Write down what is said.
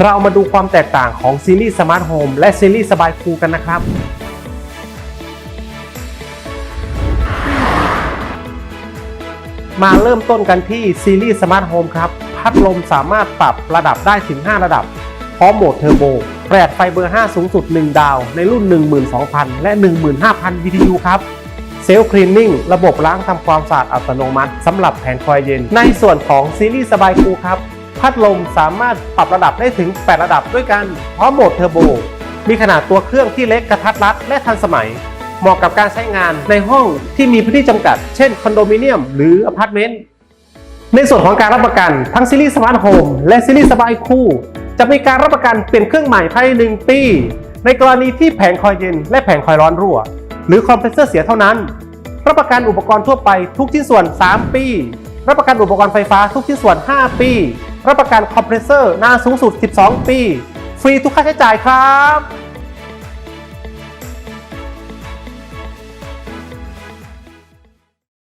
เรามาดูความแตกต่างของซีรีส์สมาร์ทโฮมและซีรีส์สบายคูกันนะครับ มาเริ่มต้นกันที่ซีรีส์สมาร์ทโฮมครับ พัดลมสามารถปรับระดับได้ถึง 5 ระดับ พร้อมโหมดเทอร์โบแปดไฟเบอร์ 5 สูงสุด 1 ดาว ในรุ่น 12,000 และ 15,000 BTU ครับเซลล์คลีนนิ่งระบบล้างทำความสะอาดอัตโนมัติสำหรับแผงคอยเย็น ในส่วนของซีรีส์สบายคูครับ พัดลมสามารถปรับระดับได้ถึง 8 ระดับด้วยกันพร้อมโหมดเทอร์โบ มีขนาดตัวเครื่องที่เล็กกระทัดรัดและทันสมัย เหมาะกับการใช้งานในห้องที่มีพื้นที่จำกัด เช่นคอนโดมิเนียมหรืออพาร์ตเมนต์ ในส่วนของการรับประกันทั้งซีรีส์สมาร์ทโฮมและซีรีส์สบายคู่ จะมีการรับประกันเปลี่ยนเครื่องใหม่ภายใน1ปี ในกรณีที่แผงคอยเย็นและแผงคอยร้อนรั่ว หรือคอมเพรสเซอร์เสียเท่านั้น รับประกันอุปกรณ์ทั่วไปทุกชิ้นส่วน 3 ปี รับประกันอุปกรณ์ไฟฟ้าทุกชิ้นส่วน 5 ปี รับประกันคอมเพรสเซอร์นานสูงสุด 12 ปี ฟรีทุกค่าใช้จ่ายครับ